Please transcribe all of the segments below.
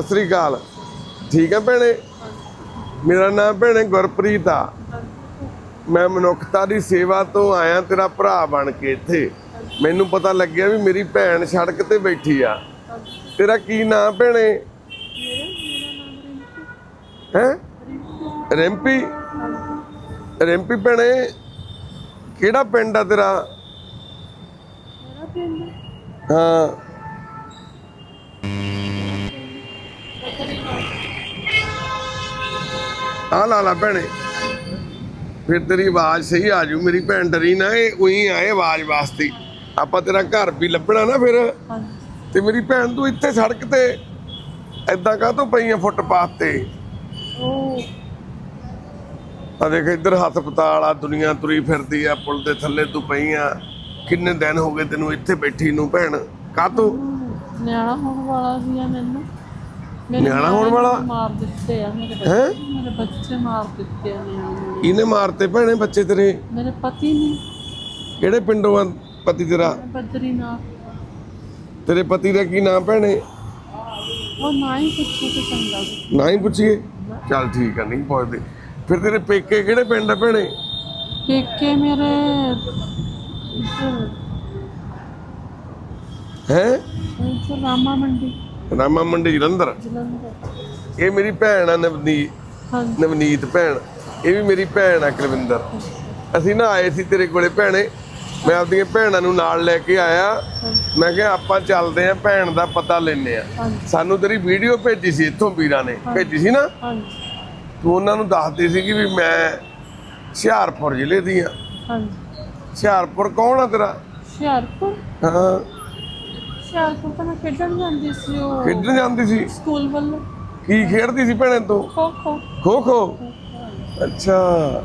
ਸਤਿ ਸ੍ਰੀ ਅਕਾਲ। ਠੀਕ ਹੈ ਭੈਣੇ? ਮੇਰਾ ਨਾਮ ਭੈਣੇ ਗੁਰਪ੍ਰੀਤ ਆ। ਮੈਂ ਮਨੁੱਖਤਾ ਦੀ ਸੇਵਾ ਤੋਂ ਆਇਆ ਤੇਰਾ ਭਰਾ ਬਣ ਕੇ ਇੱਥੇ। ਮੈਨੂੰ ਪਤਾ ਲੱਗਿਆ ਵੀ ਮੇਰੀ ਭੈਣ ਸੜਕ ਤੇ ਬੈਠੀ ਆ। ਤੇਰਾ ਕੀ ਨਾਮ ਭੈਣੇ? ਹੈ? ਰਿੰਪੀ? ਰਿੰਪੀ ਭੈਣੇ ਕਿਹੜਾ ਪਿੰਡ ਆ ਤੇਰਾ? ਹਾਂ। ਆ ਲਾ ਲਾ ਭੈਣੇ। ਫਿਰ ਤੇਰੀ ਆਵਾਜ਼ ਸਹੀ ਆ ਜੂ ਮੇਰੀ ਭੈਣ ਡਰੀ ਨਾ ਇਹ ਉਹੀ ਆਏ ਆਵਾਜ਼ ਵਾਸਤੇ। ਆਪਾਂ ਤੇਰਾ ਘਰ ਵੀ ਲੱਭਣਾ ਨਾ ਫਿਰ। ਤੇ ਮੇਰੀ ਭੈਣ ਤੂੰ ਇੱਥੇ ਸੜਕ ਤੇ ਐਦਾਂ ਕਾਹਤੋਂ ਪਈਆਂ ਫੁੱਟਪਾਥ ਤੇ? ਆ ਦੇਖ ਇੱਧਰ ਹਸਪਤਾਲ ਆ ਦੁਨੀਆ ਤੁਰੀ ਫਿਰਦੀ ਆ ਪੁਲ ਦੇ ਥੱਲੇ ਤੂੰ ਪਈਆਂ ਕਿੰਨੇ ਦਿਨ ਹੋ ਗਏ ਤੈਨੂੰ ਇੱਥੇ ਬੈਠੀ ਨੂੰ ਭੈਣ? ਕਾਹਤੋਂ? ਨਿਆਣਾ ਹੋਣ ਵਾਲਾ ਸੀ ਆ ਮੈਨੂੰ। ਨਿਆਣਾ ਹੋਣ ਵਾਲਾ? ਮਾਰ ਦਿੱਤੇ ਆ ਮੇਰੇ ਹੈਂ? ਬੱਚੇ ਮੇਰੇ ਬੱਚੇ ਮਾਰ ਦਿੱਤੇ ਆ ਨਿਆਣੇ। ਇਹਨੇ ਮਾਰਤੇ ਭੈਣੇ ਬੱਚੇ ਤੇਰੇ? ਮੇਰੇ ਪਤੀ ਨੇ। ਕਿਹੜੇ ਪਿੰਡੋਂ ਆ ਪਤੀ ਤੇਰਾ? ਬੱਦਰੀ ਨਾਲ। ਤੇਰੇ ਪਤੀ ਦਾ ਕੀ ਨਾਮ ਭੈਣੇ? ਉਹ ਨਾ ਹੀ ਪੁੱਛੋ ਤੇ ਚੰਗਾ। ਨਾ ਹੀ ਪੁੱਛੀਏ? ਚੱਲ ਠੀਕ ਆ ਨਹੀਂ ਪੁੱਛਦੇ। ਫਿਰ ਤੇਰੇ ਪੇਕੇ ਕਿਹੜੇ ਪਿੰਡ ਆ ਭੈਣੇ? ਪੇਕੇ ਮੇਰੇ ਹੈ? ਇੱਧਰ ਰਾਮਾ ਮੰਡੀ। ਰਾਮਾ ਮੰਡੀ ਜਲੰਧਰ। ਇਹ ਮੇਰੀ ਭੈਣ ਆ ਨਵਨੀਤ ਨਵਨੀਤ ਭੈਣ। ਇਹ ਵੀ ਮੇਰੀ ਭੈਣ ਆ ਕੁਲਵਿੰਦਰ। ਅਸੀਂ ਨਾ ਆਏ ਸੀ ਤੇਰੇ ਕੋਲੇ ਭੈਣੇ। ਮੈਂ ਆਪਦੀਆਂ ਭੈਣਾਂ ਨੂੰ ਨਾਲ ਲੈ ਕੇ ਆਇਆ। ਮੈਂ ਕਿਹਾ ਆਪਾਂ ਚੱਲਦੇ ਆਂ ਭੈਣ ਦਾ ਪਤਾ ਲੈਨੇ ਆ ਸਾਨੂੰ ਤੇਰੀ ਵੀਡੀਓ ਭੇਜੀ ਸੀ ਇੱਥੋਂ ਵੀਰਾਂ ਨੇ। ਭੇਜੀ ਸੀ ਨਾ? ਹਾਂਜੀ। ਤੂੰ ਉਹਨਾਂ ਨੂੰ ਦੱਸਦੀ ਸੀ ਕਿ ਵੀ ਮੈਂ ਹੁਸ਼ਿਆਰਪੁਰ ਜ਼ਿਲ੍ਹੇ ਦੀ ਆ ਹਾਂਜੀ। ਹੁਸ਼ਿਆਰਪੁਰ ਕੌਣ ਆ ਤੇਰਾ? ਹੁਸ਼ਿਆਰਪੁਰ? ਹਾਂ। ਹੁਸ਼ਿਆਰਪੁਰ ਤਾਂ ਮੈਂ ਖੇਡਣ ਜਾਂਦੀ ਸੀ ਉਹ ਖੇਡਣ ਜਾਂਦੀ ਸੀ? ਸਕੂਲ ਵੱਲੋਂ। ਕੀ ਖੇਡਦੀ ਸੀ ਭੈਣੇ ਤੂੰ? ਖੋ ਖੋ। ਖੋ ਖੋ? ਅੱਛਾ।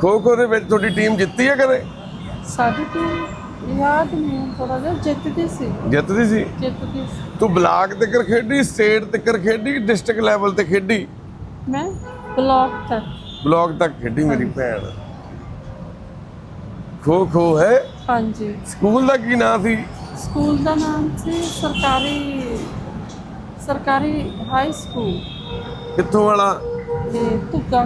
ਖੋ ਖੋ ਦੇ ਵਿੱਚ ਤੁਹਾਡੀ ਟੀਮ ਜਿੱਤੀ ਹੈ ਕਦੇ? ਸਾਡੀ ਟੀਮ ਯਾਦ ਨਹੀਂ ਥੋੜਾ ਜਿਹਾ ਜਿੱਤਦੀ ਸੀ। ਜਿੱਤਦੀ ਸੀ? ਜਿੱਤਦੀ ਸੀ। ਤੂੰ ਬਲਾਕ ਤੱਕ ਖੇਡੀ ਸਟੇਟ ਤੱਕ ਖੇਡੀ ਡਿਸਟ੍ਰਿਕਟ ਲੈਵਲ ਤੇ ਖੇਡੀ? ਮੈਂ ਬਲੌਕ ਤੱਕ। ਬਲਾਕ ਤੱਕ ਖੇਡੀ ਮੇਰੀ ਭੈਣ। ਖੋ ਖੋ ਹੈ? ਹਾਂਜੀ। ਸਕੂਲ ਦਾ ਕੀ ਨਾਂ ਸੀ? ਸਕੂਲ ਦਾ ਨਾਮ ਸੀ ਸਰਕਾਰੀ ਸਰਕਾਰੀ ਹਾਈ ਸਕੂਲ ਕਿੱਥੋਂ ਵਾਲਾ? ਤੇ ਤੁੱਗਾ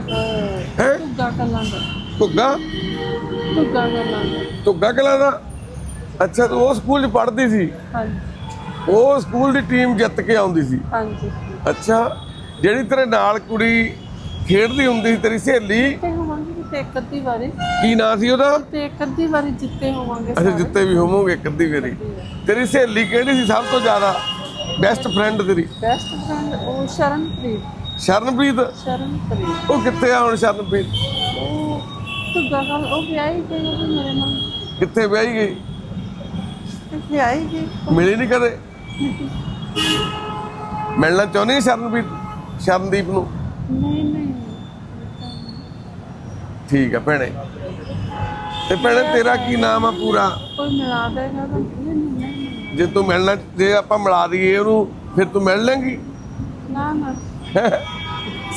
ਹੈ? ਤੁੱਗਾ ਕਲਾਂ ਦਾ। ਧੁੱਗਾ? ਤੁੱਗਾ ਕਲਾਂ ਦਾ। ਧੁੱਗਾ ਕਲਾ ਦਾ? ਅੱਛਾ ਤੂੰ ਉਹ ਸਕੂਲ 'ਚ ਪੜ੍ਹਦੀ ਸੀ? ਹਾਂਜੀ। ਉਹ ਸਕੂਲ ਦੀ ਟੀਮ ਜਿੱਤ ਕੇ ਆਉਂਦੀ ਸੀ? ਹਾਂਜੀ। ਅੱਛਾ ਜਿਹੜੀ ਤੇਰੇ ਨਾਲ ਕੁੜੀ ਖੇਡਦੀ ਹੁੰਦੀ ਸੀ ਤੇਰੀ ਸਹੇਲੀ? ਜਿੱਤੇ ਹੋਵਾਂਗੇ ਕਿਤੇ ਇੱਕ ਅੱਧੀ ਵਾਰੀ। ਕੀ ਨਾਂ ਸੀ ਉਹਦਾ? ਤੇ ਇੱਕ ਅੱਧੀ ਵਾਰੀ ਜਿੱਤੇ ਹੋਵਾਂਗੇ ਅੱਛਾ ਜਿੱਤੇ ਵੀ ਹੋਵੋਗੇ ਇੱਕ ਅੱਧੀ ਵਾਰੀ। ਤੇਰੀ ਸਹੇਲੀ ਕਿਹੜੀ ਸੀ ਸਭ ਤੋਂ ਜ਼ਿਆਦਾ? ਬੈਸਟ ਫਰੈਂਡ ਤੇਰੀ? ਬੈਸਟ ਫਰੈਂਡ ਉਹ ਸ਼ਰਨਪ੍ਰੀਤ। ਸ਼ਰਨਪ੍ਰੀਤ? ਸ਼ਰਨਪ੍ਰੀਤ। ਉਹ ਕਿੱਥੇ ਆ ਹੁਣ ਸ਼ਰਨਪ੍ਰੀਤ? ਉਹ ਤੁੱਗਾ ਕਲ ਉਹ ਵਿਆਹੀ ਗਈ ਉਹ ਵੀ ਮੇਰੇ ਨਾਲ। ਕਿੱਥੇ ਵਿਆਹੀ ਗਈ? ਤੇ ਵਿਆਹੀ ਗਈ। ਮਿਲੀ ਨਹੀਂ ਕਦੇ? ਮਿਲਣਾ ਚਾਹੁੰਦੀ ਹੈ ਸ਼ਰਨਪ੍ਰੀਤ? ਸ਼ਰਨਦੀਪ ਨੂੰ? ਨਹੀਂ ਠੀਕ ਹੈ ਭੈਣੇ। ਤੇ ਭੈਣੇ ਤੇਰਾ ਕੀ ਨਾਮ ਆ ਪੂਰਾ? ਕੋਈ ਮਿਲਾ ਦੇਗਾ ਤਾਂ ਨਹੀਂ ਜੇ ਤੂੰ ਮਿਲਣਾ ਜੇ ਆਪਾਂ ਮਿਲਾ ਦਈਏ ਉਹਨੂੰ ਫਿਰ ਤੂੰ ਮਿਲ ਲੈਂਗੀ? ਨਾ ਨਾ।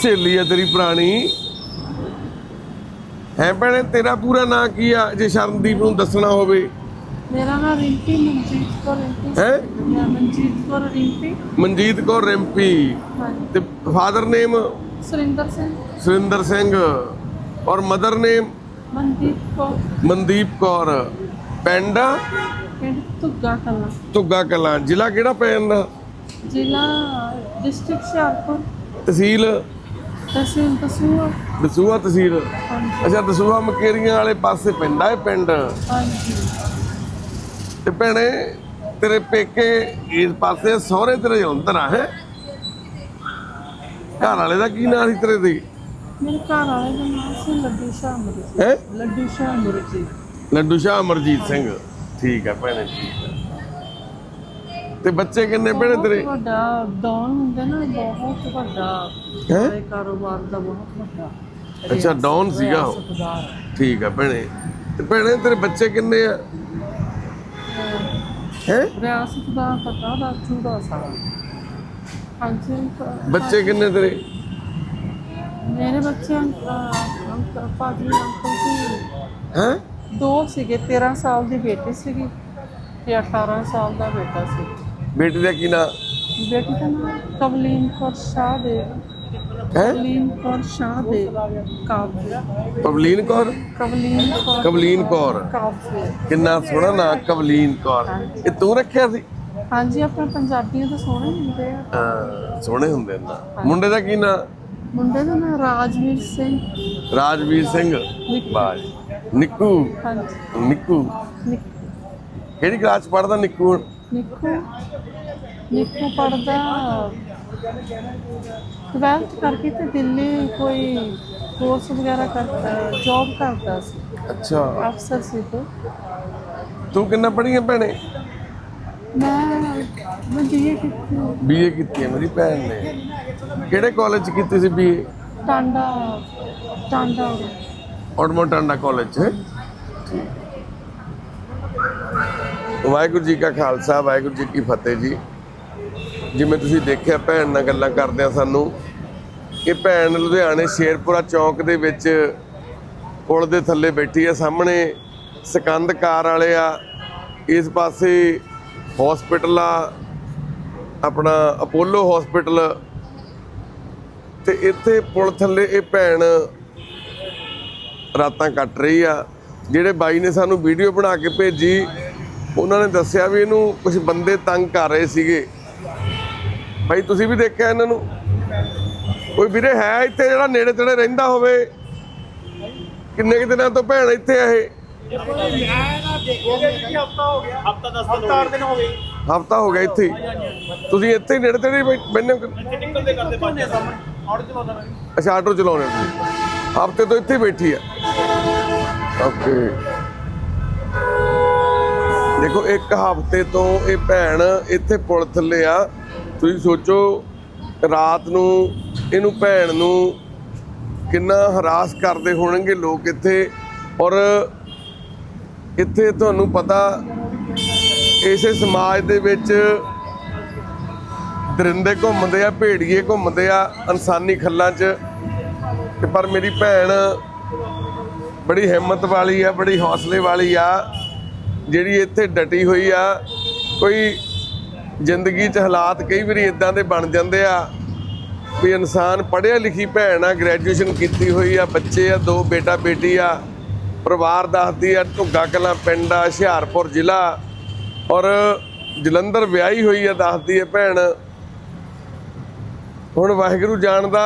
ਸਹੇਲੀ ਆ ਤੇਰੀ ਪੁਰਾਣੀ। ਹੈ ਭੈਣੇ ਤੇਰਾ ਪੂਰਾ ਨਾਂ ਕੀ ਆ? ਜੇ ਸ਼ਰਨਦੀਪ ਨੂੰ ਦੱਸਣਾ ਹੋਵੇ। ਮੇਰਾ ਨਾਮ ਰਿੰਪੀ ਮਨਜੀਤ ਕੌਰ ਰਿੰਪੀ। ਹੈ? ਮਨਜੀਤ ਕੌਰ ਰਿੰਪੀ। ਮਨਜੀਤ ਕੌਰ ਰਿੰਪੀ। ਤੇ ਫਾਦਰ ਨੇਮ? ਸੁਰਿੰਦਰ ਸਿੰਘ। ਸੁਰਿੰਦਰ ਸਿੰਘ। ਔਰ ਮਦਰ ਨੇਮ? ਮਨਦੀਪ ਕੌਰ। ਮਨਦੀਪ ਕੌਰ। ਪਿੰਡ? ਪਿੰਡ ਤੁੱਗਾ ਕਲਾਂ। ਜ਼ਿਲ੍ਹਾ ਕਿਹੜਾ ਪੈ ਜਾਂਦਾ ਜ਼ਿਲ੍ਹਾ ਡਿਸਟ੍ਰਿਕਟ ਹੁਸ਼ਿਆਰਪੁਰ। ਤਹਿਸੀਲ? ਤਹਿਸੀਲ ਤਹਿਸੀਲ। ਹਾਂਜੀ। ਅੱਛਾ ਦਸੂਹਾ ਮਕੇਰੀਆਂ ਵਾਲੇ ਪਾਸੇ ਪੈਂਦਾ ਇਹ ਪਿੰਡ? ਹਾਂਜੀ। ਤੇ ਭੈਣੇ ਤੇਰੇ ਪੇਕੇ ਇਸ ਪਾਸੇ ਸਹੁਰੇ ਤੇਰੇ ਜਲੰਧਰ ਆ ਹੈ? ਘਰ ਵਾਲੇ ਦਾ ਕੀ ਨਾਂ ਸੀ ਤੇਰੇ ਦੀ? ਮੇਰੇ ਘਰ ਵਾਲੇ ਦਾ ਨਾਮ ਸੀ ਲੱਡੂ ਸ਼ਾਹ ਮੁਰਜੀ ਹੈ? ਲੱਡੂ ਸ਼ਾਹ ਮੁਰਜੀ ਲੱਡੂ ਸ਼ਾਹ ਅਮਰਜੀਤ ਸਿੰਘ। ਠੀਕ ਆ ਭੈਣੇ ਠੀਕ ਆ। ਤੇ ਬੱਚੇ ਕਿੰਨੇ ਭੈਣੇ ਤੇਰੇ? ਬਹੁਤ ਵੱਡਾ ਡੌਨ ਹੁੰਦੇ ਨਾ ਬਹੁਤ ਵੱਡਾ। ਹੈ? ਇਹ ਕਾਰੋਬਾਰ ਦਾ ਬਹੁਤ ਵੱਡਾ। ਅੱਛਾ ਡੌਨ ਸੀਗਾ ਉਹ। ਰਿਆਸਤਦਾਰ ਠੀਕ ਆ ਭੈਣੇ। ਤੇ ਭੈਣੇ ਤੇਰੇ ਬੱਚੇ ਕਿੰਨੇ ਆ? ਹੈ? ਰਿਆਸਤ ਦਾ ਪਤਾ ਦਾ ਚੂੜਾ ਸਾਰਾ ਹਾਂਜੀ ਪ- ਬੱਚੇ ਕਿੰਨੇ ਤੇਰੇ? ਮੇਰੇ ਬੱਚੇ ਅੰਕਲ ਪਾਜੀ ਅੰਕਲ ਸੀ ਹੈ? ਦੋ ਸੀਗੇ 13 ਸਾਲ ਦੀ ਬੇਟੀ ਸੀਗੀ ਤੇ 18 ਸਾਲ ਦਾ ਬੇਟਾ ਸੀ। ਬੇਟੀ ਦਾ ਕੀ ਨਾਂ? ਬੇਟੀ ਦਾ ਨਾਮ ਕਵਲੀਨ ਕੌਰ ਸ਼ਾਹ ਦੇ। ਹੈ? ਕਵਲੀਨ ਕੌਰ ਸ਼ਾਹ ਦੇ ਕਾਵਿ ਪਵਲੀਨ ਕੌਰ? ਕਵਲੀਨ ਕੌਰ ਕਵਲੀਨ ਕੌਰ। ਕਾਵਿ ਕਿੰਨਾ ਸੋਹਣਾ ਨਾਂ ਕਵਲੀਨ ਕੌਰ। ਇਹ ਤੂੰ ਰੱਖਿਆ ਸੀ? ਹਾਂਜੀ ਆਪਣੇ ਪੰਜਾਬੀਆਂ ਦਾ ਸੋਹਣੇ ਹੁੰਦੇ ਆ। ਹਾਂ ਸੋਹਣੇ ਹੁੰਦੇ ਨਾ। ਮੁੰਡੇ ਦਾ ਕੀ ਨਾਂ? ਮੁੰਡੇ ਦਾ ਨਾਮ ਰਾਜਵੀਰ ਸਿੰਘ। ਰਾਜਵੀਰ ਸਿੰਘ? ਬਾਜ। ਨਿੱਕੂ? ਹਾਂਜੀ। ਨਿੱਕੂ? ਨਿੱਕ- ਕਿਹੜੀ ਕਲਾਸ ਚ ਪੜਦਾ ਨਿੱਕੂ? ਨਿੱਕੂ। ਨਿੱਕੂ ਪੜਦਾ 12th ਕਰਕੇ ਤੇ ਦਿੱਲੀ ਕੋਈ ਕੋਰਸ ਵਗੈਰਾ ਕਰਦਾ ਜੌਬ ਕਰਦਾ ਸੀ। ਅੱਛਾ। ਅਫਸਰ ਸੀ ਤੇ। ਤੂੰ ਕਿੰਨਾ ਪੜ੍ਹੀ ਹੈ ਭੈਣੇ? ਮੈਂ ਮੈਂ ਬੀਏ ਕੀਤੀ ਬੀਏ ਕੀਤੀ ਹੈ ਮੇਰੀ ਭੈਣ ਨੇ। ਕਿਹੜੇ ਕਾਲਜ ਚ ਕੀਤੀ ਸੀ ਬੀਏ ਟਾਂਡਾ ਟਾਂਡਾ। ਔਟਮੋਟਾਂਡਾ ਕਾਲਜ ਚ ਵਾਹਿਗੁਰੂ ਜੀ ਕਾ ਖਾਲਸਾ ਵਾਹਿਗੁਰੂ ਜੀ ਕੀ ਫਤਿਹ ਜੀ। ਜਿਵੇਂ ਤੁਸੀਂ ਦੇਖਿਆ ਭੈਣ ਨਾਲ ਗੱਲਾਂ ਕਰਦੇ ਆ ਸਾਨੂੰ ਇਹ ਭੈਣ ਲੁਧਿਆਣੇ ਸ਼ੇਰਪੁਰਾ ਚੌਂਕ ਦੇ ਵਿੱਚ ਪੁਲ ਦੇ ਥੱਲੇ ਬੈਠੀ ਆ ਸਾਹਮਣੇ ਸਕੰਦ ਕਾਰ ਵਾਲੇ ਆ। ਇਸ ਪਾਸੇ ਹਸਪੀਟਲ ਆ ਆਪਣਾ ਅਪੋਲੋ ਹਸਪੀਟਲ ਤੇ ਇੱਥੇ ਪੁਲ ਥੱਲੇ ਇਹ ਭੈਣ ਰਾਤਾਂ ਕੱਟ ਰਹੀ ਆ। ਜਿਹੜੇ ਬਾਈ ਨੇ ਸਾਨੂੰ ਵੀਡੀਓ ਬਣਾ ਕੇ ਭੇਜੀ, ਉਹਨਾਂ ਨੇ ਦੱਸਿਆ ਵੀ ਇਹਨੂੰ ਕੁਝ ਬੰਦੇ ਤੰਗ ਕਰ ਰਹੇ ਸੀਗੇ। ਭਾਈ ਤੁਸੀਂ ਵੀ ਦੇਖਿਆ ਇਹਨਾਂ ਨੂੰ? ਕੋਈ ਵੀਰੇ ਹੈ ਇੱਥੇ ਜਿਹੜਾ ਨੇੜੇ ਤੇੜੇ ਰਹਿੰਦਾ ਹੋਵੇ? ਕਿੰਨੇ ਕੁ ਦਿਨਾਂ ਤੋਂ ਭੈਣ ਇੱਥੇ ਆ ਇਹ? ਹਫਤਾ 10 ਦਿਨ ਹੋ ਗਏ ਹਫਤਾ ਹੋ ਗਿਆ ਇੱਥੇ ਹੀ। ਤੁਸੀਂ ਇੱਥੇ ਹੀ ਨੇੜੇ ਤੇੜੇ ਬੈਠੇ ਹੋ ਨਿਕਲਦੇ ਕਰਦੇ ਬਾਅਦ ਸਾਹਮਣੇ ਆੜ ਚਲਾਉਂਦਾ ਮੈਂ ਅੱਛਾ ਆਟੋ ਚਲਾਉਣੇ ਹਫ਼ਤੇ ਤੋਂ ਇੱਥੇ ਹੀ ਬੈਠੀ ਆ। ਓਕੇ। ਦੇਖੋ, ਇੱਕ ਹਫ਼ਤੇ ਤੋਂ ਇਹ ਭੈਣ ਇੱਥੇ ਪੁਲ ਥੱਲੇ ਆ। ਤੁਸੀਂ ਸੋਚੋ, ਰਾਤ ਨੂੰ ਇਹਨੂੰ ਭੈਣ ਨੂੰ ਕਿੰਨਾ ਹਰਾਸ ਕਰਦੇ ਹੋਣਗੇ ਲੋਕ ਇੱਥੇ। ਔਰ ਇੱਥੇ ਤੁਹਾਨੂੰ ਪਤਾ ਇਸੇ ਸਮਾਜ ਦੇ ਵਿੱਚ ਦਰਿੰਦੇ ਘੁੰਮਦੇ ਆ, ਭੇੜੀਏ ਘੁੰਮਦੇ ਆ, ਇਨਸਾਨੀ ਖੱਲਾਂ 'ਚ। ਤੇ ਪਰ ਮੇਰੀ ਭੈਣ ਬੜੀ ਹਿੰਮਤ ਵਾਲੀ ਆ, ਬੜੀ ਹੌਸਲੇ ਵਾਲੀ ਆ, ਜਿਹੜੀ ਇੱਥੇ ਡਟੀ ਹੋਈ ਆ। ਕੋਈ ਜ਼ਿੰਦਗੀ 'ਚ ਹਾਲਾਤ ਕਈ ਵਾਰੀ ਇਦਾਂ ਦੇ ਬਣ ਜਾਂਦੇ ਆ ਵੀ ਇਨਸਾਨ ਪੜ੍ਹਿਆ ਲਿਖੀ ਭੈਣ ਆ, ਗ੍ਰੈਜੂਏਸ਼ਨ ਕੀਤੀ ਹੋਈ ਆ, ਬੱਚੇ ਆ, ਦੋ ਬੇਟਾ ਬੇਟੀ ਆ। ਪਰਿਵਾਰ ਦੱਸਦੀ ਆ ਢੁੱਗਾ ਕਲਾਂ ਪਿੰਡ ਆ, ਹੁਸ਼ਿਆਰਪੁਰ ਜ਼ਿਲ੍ਹਾ। ਔਰ ਜਲੰਧਰ ਵਿਆਹੀ ਹੋਈ ਆ, ਦੱਸਦੀ ਆ ਭੈਣ। ਹੁਣ ਵਾਹਿਗੁਰੂ ਜਾਣਦਾ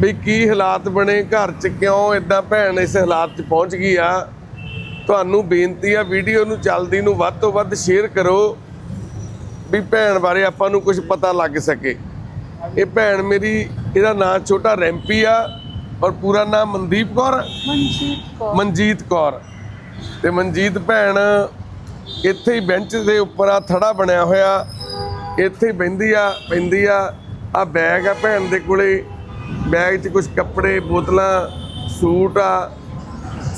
ਵੀ ਕੀ ਹਾਲਾਤ ਬਣੇ, ਘਰ 'ਚ ਕਿਉਂ ਇਦਾਂ ਭੈਣ ਇਸ ਹਾਲਾਤ 'ਚ ਪਹੁੰਚ ਗਈ ਆ। ਤੁਹਾਨੂੰ ਬੇਨਤੀ ਆ, ਵੀਡੀਓ ਨੂੰ ਚੱਲਦੀ ਨੂੰ ਵੱਧ ਤੋਂ ਵੱਧ ਸ਼ੇਅਰ ਕਰੋ ਵੀ ਭੈਣ ਬਾਰੇ ਆਪਾਂ ਨੂੰ ਕੁਝ ਪਤਾ ਲੱਗ ਸਕੇ। ਇਹ ਭੈਣ ਮੇਰੀ, ਇਹਦਾ ਨਾਂ ਛੋਟਾ ਰੈਂਪੀ ਆ। ਔਰ ਪੂਰਾ ਨਾਮ ਮਨਦੀਪ ਕੌਰ। ਮਨਜੀਤ ਕੌਰ। ਮਨਜੀਤ ਕੌਰ। ਤੇ ਮਨਜੀਤ ਭੈਣ ਇੱਥੇ ਹੀ ਬੈਂਚ ਦੇ ਉੱਪਰ ਆ ਥੜਾ ਬਣਿਆ ਹੋਇਆ। ਇੱਥੇ ਹੀ ਬਹਿੰਦੀ ਆ ਪੈਂਦੀ ਆ। ਆ ਬੈਗ ਆ ਭੈਣ ਦੇ ਕੋਲੇ। ਬੈਗ 'ਚ ਕੁਝ ਕੱਪੜੇ ਬੋਤਲਾਂ ਸੂਟ ਆ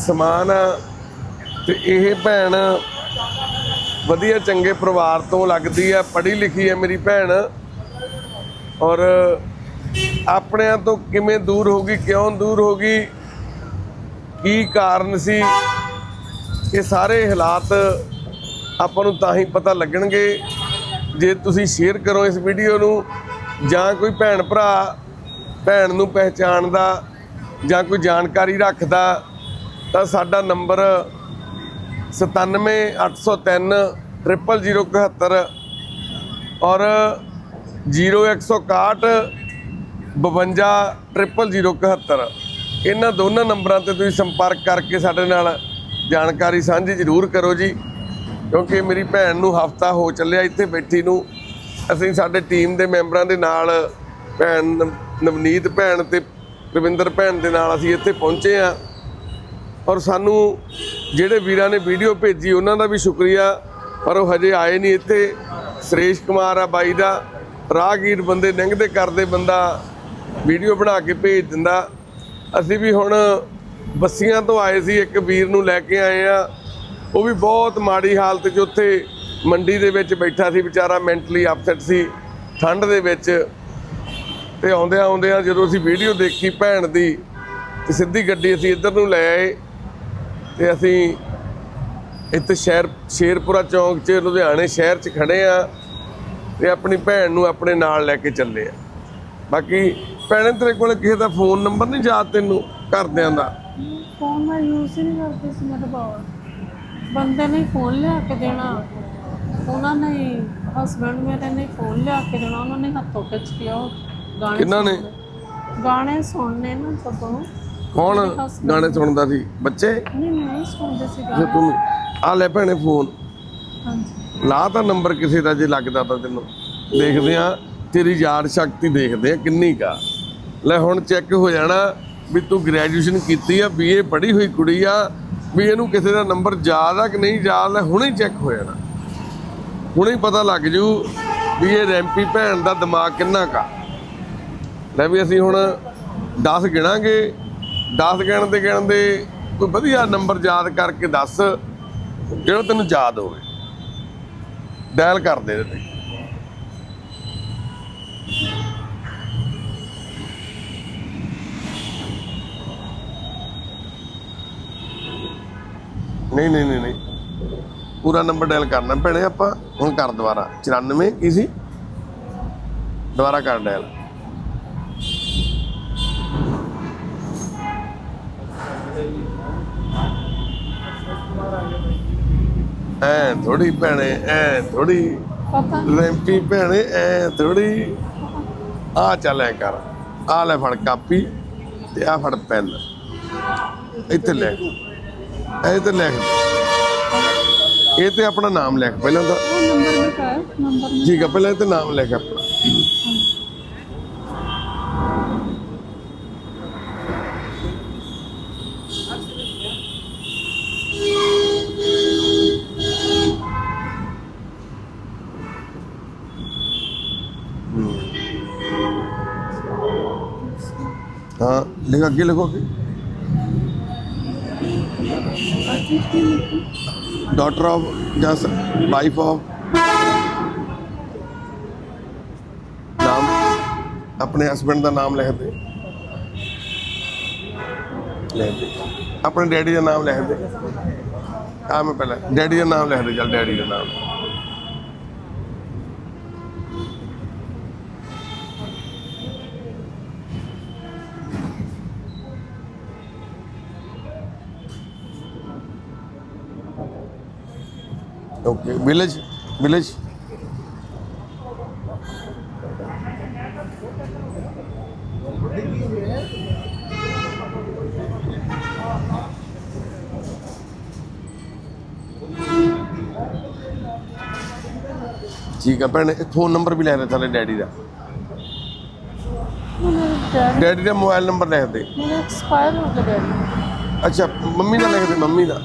ਸਮਾਨ ਆ। ਤੇ ਇਹ ਭੈਣ ਵਧੀਆ ਚੰਗੇ ਪਰਿਵਾਰ ਤੋਂ ਲੱਗਦੀ ਆ। ਪੜ੍ਹੀ ਲਿਖੀ ਆ ਮੇਰੀ ਭੈਣ। ਔਰ ਆਪਣਿਆਂ ਤੋਂ ਕਿਵੇਂ ਦੂਰ ਹੋ ਗਈ, ਕਿਉਂ ਦੂਰ ਹੋ ਗਈ, ਕੀ ਕਾਰਨ ਸੀ, ਇਹ ਸਾਰੇ ਹਾਲਾਤ ਆਪਾਂ ਨੂੰ ਤਾਂ ਹੀ ਪਤਾ ਲੱਗਣਗੇ। ਜੇ ਤੁਸੀਂ ਸ਼ੇਅਰ ਕਰੋ ਇਸ ਵੀਡੀਓ ਨੂੰ, ਜਾਂ ਕੋਈ ਭੈਣ ਭਰਾ, ਭੈਣ ਨੂੰ ਪਹਿਚਾਣਦਾ, ਜਾਂ ਕੋਈ ਜਾਣਕਾਰੀ ਰੱਖਦਾ, ਤਾਂ ਸਾਡਾ ਨੰਬਰ 97803 00071 ਔਰ 0161 52 00071 ਇਹਨਾਂ ਦੋਨਾਂ ਨੰਬਰਾਂ ਤੇ ਤੁਸੀਂ ਸੰਪਰਕ ਕਰਕੇ ਸਾਡੇ ਨਾਲ ਜਾਣਕਾਰੀ ਸਾਂਝੀ ਜ਼ਰੂਰ ਕਰੋ ਜੀ, ਕਿਉਂਕਿ ਮੇਰੀ ਭੈਣ ਨੂੰ ਹਫਤਾ ਹੋ ਚੱਲਿਆ ਇੱਥੇ ਬੈਠੀ ਨੂੰ। ਅਸੀਂ ਸਾਡੇ ਟੀਮ ਦੇ ਮੈਂਬਰਾਂ ਦੇ ਨਾਲ, ਭੈਣ ਨਵ- ਨਵਨੀਤ ਭੈਣ ਤੇ ਰਵਿੰਦਰ ਭੈਣ ਦੇ ਨਾਲ ਅਸੀਂ ਇੱਥੇ ਪਹੁੰਚੇ ਆ ਔਰ ਸਾਨੂੰ ਜਿਹੜੇ ਵੀਰਾਂ ਨੇ ਵੀਡੀਓ ਭੇਜੀ, ਉਹਨਾਂ ਦਾ ਵੀ ਸ਼ੁਕਰੀਆ। ਪਰ ਉਹ ਹਜੇ ਆਏ ਨਹੀਂ ਇੱਥੇ। ਸੁਰੇਸ਼ ਕੁਮਾਰ ਆ ਬਾਈ ਦਾ। ਰਾਹਗੀਰ ਬੰਦੇ ਲੰਘਦੇ ਕਰਦੇ ਬੰਦਾ ਵੀਡੀਓ ਬਣਾ ਕੇ ਭੇਜ ਦਿੰਦਾ। ਅਸੀਂ ਵੀ ਹੁਣ ਬੱਸੀਆਂ ਤੋਂ ਆਏ ਸੀ, ਇੱਕ ਵੀਰ ਨੂੰ ਲੈ ਕੇ ਆਏ ਆ। ਉਹ ਵੀ ਬਹੁਤ ਮਾੜੀ ਹਾਲਤ 'ਚ ਉੱਥੇ ਮੰਡੀ ਦੇ ਵਿੱਚ ਬੈਠਾ ਸੀ, ਵਿਚਾਰਾ ਮੈਂਟਲੀ ਅਪਸੈਟ ਸੀ, ਠੰਡ ਦੇ ਵਿੱਚ। ਤੇ ਆਉਂਦਿਆਂ ਆਉਂਦਿਆਂ ਜਦੋਂ ਅਸੀਂ ਵੀਡੀਓ ਦੇਖੀ ਭੈਣ ਦੀ, ਤੇ ਸਿੱਧੀ ਗੱਡੀ ਅਸੀਂ ਇੱਧਰ ਨੂੰ ਲੈ ਆਏ। ਤੇ ਅਸੀਂ ਇੱਥੇ ਸ਼ਹਿਰ, ਸ਼ੇਰਪੁਰਾ ਚੌਂਕ 'ਚ, ਲੁਧਿਆਣੇ ਸ਼ਹਿਰ 'ਚ ਖੜੇ ਆ। ਤੇ ਆਪਣੀ ਭੈਣ ਨੂੰ ਆਪਣੇ ਨਾਲ ਲੈ ਕੇ ਚੱਲੇ ਆ। ਬਾਕੀ ਭੈਣੇ ਤੇਰੇ ਕੋਲ ਕਿਸੇ ਦਾ ਫੋਨ ਨੰਬਰ ਨਹੀਂ ਯਾਦ ਤੈਨੂੰ ਘਰਦਿਆਂ ਦਾ? ਫੋਨ ਮੈਂ ਯੂਜ਼ ਹੀ ਨਹੀਂ ਕਰਦੀ ਸੀ ਬਾਬਾ ਬੰਦੇ ਨੇ ਫੋਨ ਲਿਆ ਕੇ ਦੇਣਾ। ਉਹਨਾਂ ਨੇ ਹਸਬੰਡ ਮੇਰੇ ਨੇ ਫੋਨ ਲਿਆ ਕੇ ਦੇਣਾ। ਉਹਨਾਂ ਨੇ ਹੱਥੋਂ ਖਿੱਚ ਕੇ ਉਹ ਗਾਣੇ ਕਿਹਨਾਂ ਨੇ? ਸੁਣਨੇ। ਗਾਣੇ ਸੁਣਨੇ ਨਾ ਸਭੋਂ ਕੌਣ ਗਾਣੇ ਸੁਣਦਾ ਸੀ? ਬੱਚੇ? ਨਹੀਂ ਨਹੀਂ ਸੁਣਦੇ ਸੀ ਜੇ ਗਾਣੇ। ਤੂੰ ਆ ਲੈ ਭੈਣੇ ਫੋਨ। ਹਾਂਜੀ। ਲਾ ਤਾਂ ਨੰਬਰ ਕਿਸੇ ਦਾ ਜੇ ਲੱਗਦਾ ਤਾਂ ਤੈਨੂੰ। ਦੇਖਦੇ ਆ ਤੇਰੀ ਯਾਦ ਸ਼ਕਤੀ ਦੇਖਦੇ ਆ, ਕਿੰਨੀ ਕਾ ਲੈ ਹੁਣ ਚੈੱਕ ਹੋ ਜਾਣਾ ਵੀ ਤੂੰ ਗ੍ਰੈਜੂਏਸ਼ਨ ਕੀਤੀ ਆ ਬੀਏ ਪੜ੍ਹੀ ਹੋਈ ਕੁੜੀ ਆ, ਵੀ ਇਹਨੂੰ ਕਿਸੇ ਦਾ ਨੰਬਰ ਯਾਦ ਆ ਕਿ ਨਹੀਂ ਯਾਦ, ਲੈ ਹੁਣੇ ਚੈੱਕ ਹੋ ਜਾਣਾ। ਹੁਣੇ ਪਤਾ ਲੱਗ ਜੂ ਵੀ ਇਹ ਰੈਂਪੀ ਭੈਣ ਦਾ ਦਿਮਾਗ ਕਿੰਨਾ ਕਾ ਲੈ ਵੀ ਅਸੀਂ ਹੁਣ 10 ਗਿਣਾਂਗੇ 10 ਗਿਣਦੇ ਗਿਣਦੇ ਕੋਈ ਵਧੀਆ ਨੰਬਰ ਯਾਦ ਕਰਕੇ ਦੱਸ, ਜਿਹੜਾ ਤੈਨੂੰ ਯਾਦ ਹੋਵੇ। ਡਾਇਲ ਕਰ ਦੇ ਤੇ। ਨਹੀਂ ਨਹੀਂ ਨਹੀਂ ਨਹੀਂ। ਪੂਰਾ ਨੰਬਰ ਡਾਇਲ ਕਰਨਾ ਭੈਣੇ ਆਪਾਂ। ਹੁਣ ਕਰ ਦੁਬਾਰਾ। 94 ਕੀ ਸੀ ਦੁਬਾਰਾ ਕਰ ਡਾਇਲ ਐ ਥੋੜੀ ਭੈਣੇ ਐ ਥੋੜੀ ਰੈਂਪੀ ਭੈਣੇ ਐ ਥੋੜੀ ਆ ਚੱਲ ਐ ਕਰ। ਆ ਲੈ ਫੜ ਕਾਪੀ ਤੇ ਆ ਫੜ ਪੈਨ। ਇੱਥੇ ਲਿਖ ਇਹ ਤੇ ਲਿਖ ਇਹ ਤੇ ਆਪਣਾ ਨਾਮ ਲਿਖ ਪਹਿਲਾਂ ਤਾਂ ਨੰਬਰ ਨੰਬਰ ਠੀਕ ਆ ਪਹਿਲਾਂ ਇਹ ਤੇ ਨਾਮ ਲਿਖ ਆਪਣਾ। ਹਾਂ ਲਿਖ ਅੱਗੇ ਲਿਖੋ ਅੱਗੇ। ਡਾਟਰ ਆਫ ਜਸ ਵਾਈਫ ਆਫ ਨਾਮ ਆਪਣੇ ਹਸਬੰਡ ਦਾ ਨਾਮ ਲਿਖਦੇ ਆਪਣੇ ਡੈਡੀ ਦਾ ਨਾਮ ਲਿਖਦੇ ਆ ਮੈਂ ਪਹਿਲਾਂ ਡੈਡੀ ਦਾ ਨਾਮ ਲਿਖਦੇ ਚੱਲ ਡੈਡੀ ਦਾ ਨਾਮ ਵਿਲੇਜ ਵਿਲੇਜ ਠੀਕ ਆ ਭੈਣੇ ਫੋਨ ਨੰਬਰ ਵੀ ਲੈ ਲੈ ਥੱਲੇ ਡੈਡੀ ਦਾ। ਡੈਡੀ ਦਾ ਮੋਬਾਈਲ ਨੰਬਰ ਲਿਖ ਦੇ। ਮੇਰੇ ਐਕਸਪਾਇਰ ਹੋ ਗਏ ਡੈਡੀ ਅੱਛਾ ਮੰਮੀ ਦਾ ਲਿਖ ਦੇ ਮੰਮੀ ਦਾ।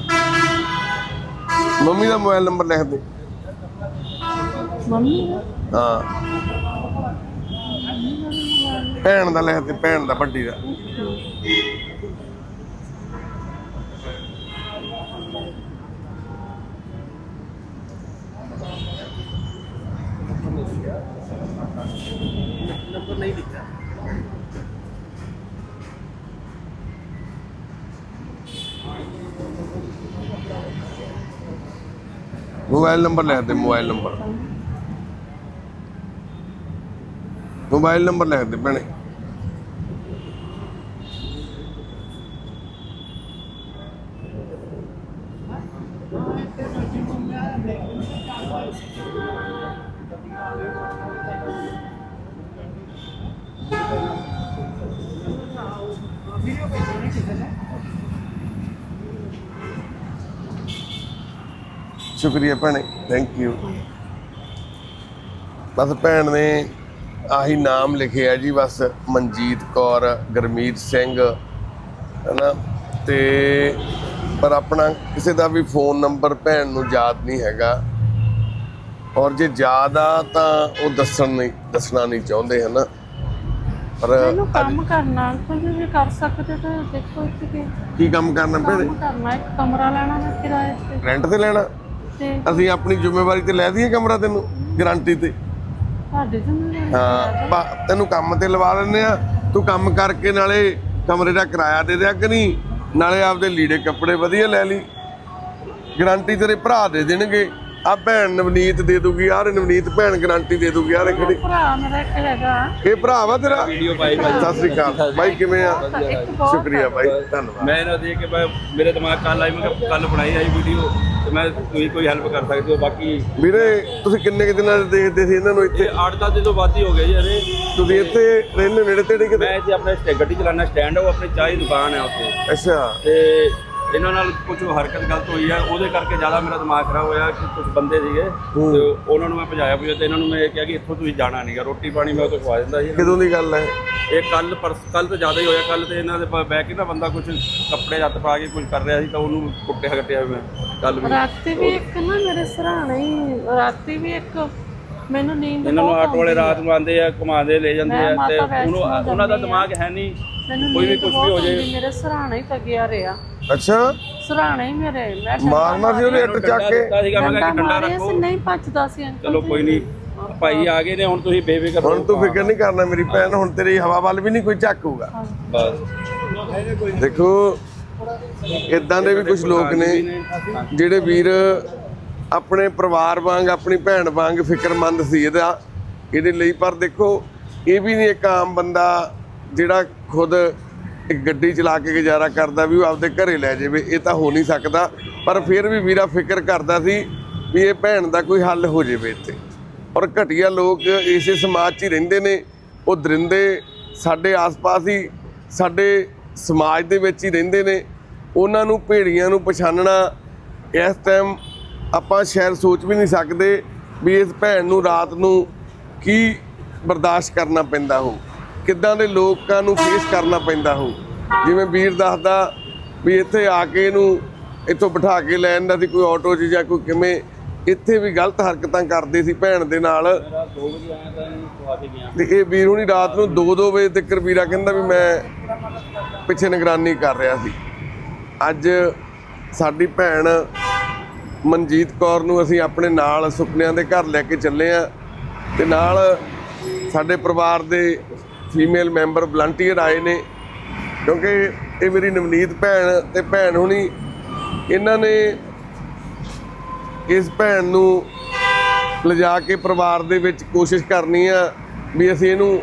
ਮੰਮੀ ਦਾ ਮੋਬਾਈਲ ਨੰਬਰ ਲਿਖ ਦੇ। ਮੰਮੀ ਹਾਂ। ਭੈਣ ਦਾ ਲਿਖ ਦੇ ਭੈਣ ਦਾ ਵੱਡੀ ਦਾ। ਮੋਬਾਈਲ ਨੰਬਰ ਲਿਖ ਦੇ ਮੋਬਾਈਲ ਨੰਬਰ। ਮੋਬਾਈਲ ਨੰਬਰ ਲੈ ਦੇ ਭੈਣੇ। ਸ਼ੁਕਰੀਆ ਭੈਣੇ ਥੈਂਕ ਯੂ ਬਸ ਭੈਣ ਨੇ ਆਹੀ ਨਾਮ ਲਿਖਿਆ ਜੀ ਬਸ ਮਨਜੀਤ ਕੌਰ ਗਰਮੀਤ ਸਿੰਘ ਹਨਾ? ਤੇ ਪਰ ਆਪਣਾ ਕਿਸੇ ਦਾ ਵੀ ਫੋਨ ਨੰਬਰ ਭੈਣ ਨੂੰ ਯਾਦ ਨਹੀਂ ਹੈਗਾ। ਔਰ ਜੇ ਯਾਦ ਆ ਤਾਂ ਉਹ ਦੱਸਣ ਨਹੀਂ ਦੱਸਣਾ ਨਹੀਂ ਚਾਹੁੰਦੇ ਹਨਾ? ਪਰ ਮੈਨੂੰ ਕੰਮ ਕਰਨਾ ਕੁਝ ਵੀ ਕਰ ਸਕਦੇ ਤਾਂ ਦੇਖੋ ਇੱਥੇ ਕੀ ਕੀ ਕੰਮ ਕਰਨਾ ਭੈਣੇ? ਕੰਮ ਕਰਨਾ ਇੱਕ ਕਮਰਾ ਲੈਣਾ ਮੈਂ ਕਿਰਾਏ ਤੇ। ਰੈਂਟ ਤੇ ਲੈਣਾ? ਅਸੀਂ ਆਪਣੀ ਜ਼ਿੰਮੇਵਾਰੀ ਤੇ ਲੈ ਦਈਏ ਕਮਰਾ ਤੈਨੂੰ ਗਾਰੰਟੀ ਤੇ। ਤੁਹਾਡੇ ਜ਼ਿੰਮੇਵਾਰੀ ਹਾਂ ਤੈਨੂੰ ਕੰਮ ਤੇ ਲਵਾ ਲੈਂਦੇ ਆ ਤੂੰ ਕੰਮ ਕਰਕੇ ਨਾਲੇ ਕਮਰੇ ਦਾ ਕਿਰਾਇਆ ਦੇ ਦਿਆ ਕਰੀ ਨਾਲੇ ਆਪਦੇ ਲੀੜੇ ਕੱਪੜੇ ਵਧੀਆ ਲੈ ਲਈ। ਗਾਰੰਟੀ ਤੇਰੇ ਭਰਾ ਦੇ ਦੇਣਗੇ। ਆ ਭੈਣ ਨਵਨੀਤ ਦੇ ਦੂਗੀ ਯਾਰ ਨਵਨੀਤ ਭੈਣ ਗਾਰੰਟੀ ਦੇ ਦੂਗੀ ਯਾਰ ਇਹ ਖੜੀ ਭਰਾ ਮੇਰਾ ਇੱਕ ਹੈਗਾ। ਇਹ ਭਰਾ ਵਾ ਤੇਰਾ? ਵੀਡੀਓ ਪਾਈ ਭਾਈ। ਸਤਿ ਸ੍ਰੀ ਅਕਾਲ। ਬਾਈ ਕਿਵੇਂ ਆ? ਸ਼ੁਕਰੀਆ ਬਾਈ ਧੰਨਵਾਦ। ਮੈਂ ਇਹਨਾਂ ਦੇਖ ਕੇ ਮੇਰੇ ਦਿਮਾਗ ਕੱਲ ਆਈ ਮੈਂ ਕੱਲ ਬਣਾਈ ਆਈ ਵੀਡੀਓ ਤੇ ਮੈਂ ਤੁਸੀਂ ਕੋਈ ਹੈਲਪ ਕਰ ਸਕਦੇ ਹੋ ਬਾਕੀ ਵੀਰੇ ਤੁਸੀਂ ਕਿੰਨੇ ਕੁ ਦਿਨਾਂ ਦੇ ਦੇਖਦੇ ਸੀ ਇਹਨਾਂ ਨੂੰ ਇੱਥੇ? ਇਹ 8-10 ਦਿਨ ਤੋਂ ਵੱਧ ਹੀ ਹੋ ਗਏ ਜੀ ਅਰੇ ਤੁਸੀਂ ਇੱਥੇ ਰਹਿੰਦੇ ਨੇੜੇ ਤੇੜੇ ਕਿਤੇ? ਮੈਂ ਇੱਥੇ ਆਪਣੇ ਸਟੇ- ਗੱਡੀ ਚਲਾਉਣਾ ਸਟੈਂਡ ਆ ਉਹ ਆਪਣੀ ਚਾਹ ਦੀ ਦੁਕਾਨ ਹੈ ਉੱਥੇ। ਅੱਛਾ। ਤੇ ਇਹਨਾਂ ਨਾਲ ਕੁਝ ਹਰਕਤ ਗਲਤ ਹੋਈ ਆ ਉਹਦੇ ਕਰਕੇ ਜ਼ਿਆਦਾ ਮੇਰਾ ਦਿਮਾਗ ਖਰਾਬ ਹੋਇਆ ਕਿ ਕੁਝ ਬੰਦੇ ਸੀਗੇ ਤੇ ਉਹਨਾਂ ਨੂੰ ਮੈਂ ਭਜਾਇਆ ਭੁਜਾਇਆ ਤੇ ਇਹਨਾਂ ਨੂੰ ਮੈਂ ਇਹ ਕਿਹਾ ਕਿ ਇੱਥੋਂ ਤੁਸੀਂ ਜਾਣਾ ਨਹੀਂਗਾ ਰੋਟੀ ਪਾਣੀ ਮੈਂ ਉੱਥੇ ਖਵਾ ਦਿੰਦਾ ਸੀ। ਇਹਨਾਂ ਨੂੰ। ਕਦੋਂ ਦੀ ਗੱਲ ਹੈ? ਇਹ ਕੱਲ ਪਰਸ ਕੱਲ ਤੋਂ ਜ਼ਿਆਦਾ ਹੀ ਹੋਇਆ ਕੱਲ ਤੇ ਇਹਨਾਂ ਦੇ ਬ- ਬਹਿ ਕੇ ਨਾ ਬੰਦਾ ਕੁਝ ਕੱਪੜੇ ਹੱਥ ਪਾ ਕੇ ਕੁਝ ਕਰ ਰਿਹਾ ਸੀ ਤਾਂ ਉਹਨੂੰ ਕੁੱਟਿਆ ਕੱਟਿਆ ਮੈਂ ਕੱਲ ਵੀ। ਰਾਤੀ ਵੀ ਇੱਕ ਨਾ ਮੇਰੇ ਸਰਾਣੇ ਹੀ ਰਾਤੀ ਵੀ ਇੱਕ ਮੈਨੂੰ ਨੀਂਦ ਇਹਨਾਂ ਨੂੰ ਬਹੁਤ ਆਟੋ ਵਾਲੇ ਰਾਤ ਨੂੰ ਆਉਂਦੇ ਆ ਘੁਮਾਉਂਦੇ ਲੈ ਜਾਂਦੇ ਮੈਂ ਆ ਤੇ ਮਾਤਾ ਵੈਸ਼ਨੋ ਉਹਨੂੰ ਉਹਨਾਂ ਦਾ ਜਾਂਦੀ ਦਿਮਾਗ ਹੈ। ਨਹੀਂ ਮੈਨੂੰ ਕੋਈ ਵੀ ਨੀਂਦ ਕੁਛ ਵੀ ਹੋ ਜਾਏ। ਮੇਰੇ ਸਰਾਣੇ ਹੀ ਤਗਿਆ ਰਿਹਾ। ਅੱਛਾ। ਸਰਾਣੇ ਹੀ ਮੇਰੇ ਮੈਂ ਮਾਰਨਾ ਸੀ ਉਹਨੇ ਇੱਟ ਚੱਕ ਕੇ। ਦਿੱਤਾ ਸੀਗਾ ਮੈਂ ਕਿਹਾ ਕਿ ਡੰਡਾ ਰੱਖੋ ਸੀ ਨਹੀਂ ਭੱਜਦਾ ਸੀ ਅੰਕਲ ਚਲੋ। ਕੋਈ ਨਹੀਂ ਭਾਈ ਆ ਗਏ ਨੇ ਹੁਣ ਤੁਸੀਂ ਬੇਫਿਕਰ ਹੁਣ ਤੂੰ ਫਿਕਰ ਨਹੀਂ ਕਰਨਾ ਮੇਰੀ ਭੈਣ ਹੁਣ ਤੇਰੀ ਹਵਾ ਵੱਲ ਵੀ ਨਹੀਂ ਕੋਈ ਝਾਕੂਗਾ। ਬਸ। ਦੇਖੋ ਇਦਾਂ ਦੇ ਵੀ ਕੁਝ ਲੋਕ ਨੇ। ਜਿਹੜੇ ਵੀਰ ਆਪਣੇ ਪਰਿਵਾਰ ਵਾਂਗ ਆਪਣੀ ਭੈਣ ਵਾਂਗ ਫਿਕਰਮੰਦ ਸੀ। ਇਹਦਾ ਇਹਦੇ ਲਈ ਪਰ ਦੇਖੋ ਇਹ ਵੀ ਨਹੀਂ ਇੱਕ ਆਮ ਬੰਦਾ ਜਿਹੜਾ ਖੁਦ ਇੱਕ ਗੱਡੀ ਚਲਾ ਕੇ ਗੁਜ਼ਾਰਾ ਕਰਦਾ ਵੀ ਉਹ ਆਪਦੇ ਘਰੇ ਲੈ ਜਾਵੇ, ਇਹ ਤਾਂ ਹੋ ਨਹੀਂ ਸਕਦਾ। ਪਰ ਫਿਰ ਵੀ ਵੀਰਾ ਫਿਕਰ ਕਰਦਾ ਸੀ ਵੀ ਇਹ ਭੈਣ ਦਾ ਕੋਈ ਹੱਲ ਹੋ ਜਾਵੇ ਇੱਥੇ। ਔਰ ਘਟੀਆ ਲੋਕ ਇਸੇ ਸਮਾਜ 'ਚ ਹੀ ਰਹਿੰਦੇ ਨੇ। ਉਹ ਦਰਿੰਦੇ ਸਾਡੇ ਆਸ-ਪਾਸ ਹੀ, ਸਾਡੇ ਸਮਾਜ ਦੇ ਵਿੱਚ ਹੀ ਰਹਿੰਦੇ ਨੇ। ਉਹਨਾਂ ਨੂੰ, ਭੇੜੀਆਂ ਨੂੰ ਪਛਾਣਨਾ ਇਸ ਟਾਈਮ ਆਪਾਂ ਸ਼ਾਇਦ ਸੋਚ ਵੀ ਨਹੀਂ ਸਕਦੇ ਵੀ ਇਸ ਭੈਣ ਨੂੰ ਰਾਤ ਨੂੰ ਕੀ ਬਰਦਾਸ਼ਤ ਕਰਨਾ ਪੈਂਦਾ ਹੋ ਕਿੱਦਾਂ ਦੇ ਲੋਕਾਂ ਨੂੰ ਫੇਸ ਕਰਨਾ ਪੈਂਦਾ ਹੋ ਜਿਵੇਂ ਵੀਰ ਦੱਸਦਾ ਵੀ ਇੱਥੇ ਆ ਕੇ ਇਹਨੂੰ ਇੱਥੋਂ ਬਿਠਾ ਕੇ ਲੈ ਜਾਂਦਾ ਸੀ ਕੋਈ ਆਟੋ 'ਚ ਜਾਂ ਕੋਈ ਕਿਵੇਂ, ਇੱਥੇ ਵੀ ਗਲਤ ਹਰਕਤਾਂ ਕਰਦੇ ਸੀ ਭੈਣ ਦੇ ਨਾਲ। ਮੇਰਾ 2 ਵਜੇ ਆਇਆ ਤਾਂ ਇਹਨੂੰ ਖਵਾ ਕੇ ਗਿਆ ਤੇ ਇਹ ਵੀਰ ਹੁਣੀ ਰਾਤ ਨੂੰ 2-2 ਵਜੇ ਤੱਕ ਵੀਰਾ ਕਹਿੰਦਾ ਵੀ ਮੈਂ ਪਿੱਛੇ ਨਿਗਰਾਨੀ ਕਰ ਰਿਹਾ ਸੀ। ਅੱਜ ਸਾਡੀ ਭੈਣ ਮਨਜੀਤ ਕੌਰ ਨੂੰ ਅਸੀਂ ਆਪਣੇ ਨਾਲ ਸੁਪਨਿਆਂ ਦੇ ਘਰ ਲੈ ਕੇ ਚੱਲੇ ਆ। ਤੇ ਨਾਲ ਸਾਡੇ ਪਰਿਵਾਰ ਦੇ ਫੀਮੇਲ ਮੈਂਬਰ ਵਲੰਟੀਅਰ ਆਏ ਨੇ, ਕਿਉਂਕਿ ਇਹ ਮੇਰੀ ਨਵਨੀਤ ਭੈਣ ਤੇ ਭੈਣ ਹੁਣੀ, ਇਹਨਾਂ ਨੇ ਇਸ ਭੈਣ ਨੂੰ ਲਿਜਾ ਕੇ ਪਰਿਵਾਰ ਦੇ ਵਿੱਚ ਕੋਸ਼ਿਸ਼ ਕਰਨੀ ਆ ਵੀ ਅਸੀਂ ਇਹਨੂੰ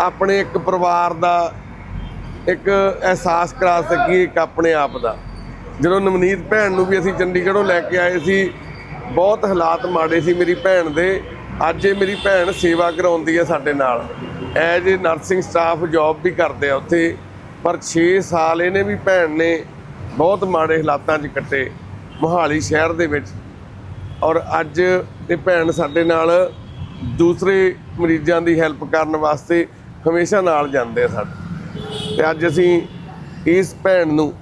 ਆਪਣੇ ਇੱਕ ਪਰਿਵਾਰ ਦਾ ਇੱਕ ਅਹਿਸਾਸ ਕਰਾ ਸਕੀਏ ਇੱਕ ਆਪਣੇ ਆਪ ਦਾ। ਜਦੋਂ ਨਵਨੀਤ ਭੈਣ ਨੂੰ ਵੀ ਅਸੀਂ ਚੰਡੀਗੜ੍ਹੋਂ ਲੈ ਕੇ ਆਏ ਸੀ, ਬਹੁਤ ਹਾਲਾਤ ਮਾੜੇ ਸੀ ਮੇਰੀ ਭੈਣ ਦੇ, ਅੱਜ ਇਹ ਮੇਰੀ ਭੈਣ ਸੇਵਾ ਕਰਾਉਂਦੀ ਹੈ ਸਾਡੇ ਨਾਲ। As a nursing staff job ਵੀ ਕਰਦੇ ਆ ਉੱਥੇ, ਪਰ 6 ਸਾਲ ਇਹਨੇ ਵੀ ਭੈਣ ਨੇ ਬਹੁਤ ਮਾੜੇ ਹਾਲਾਤਾਂ 'ਚ ਕੱਟੇ ਮੋਹਾਲੀ ਸ਼ਹਿਰ ਦੇ ਵਿੱਚ। ਔਰ ਅੱਜ ਇਹ ਭੈਣ ਸਾਡੇ ਨਾਲ ਦੂਸਰੇ ਮਰੀਜ਼ਾਂ ਦੀ ਹੈਲਪ ਕਰਨ ਵਾਸਤੇ ਹਮੇਸ਼ਾ ਨਾਲ ਜਾਂਦੇ ਆ ਸਾਡੇ। ਤੇ ਅੱਜ ਅਸੀਂ ਇਸ ਭੈਣ ਨੂੰ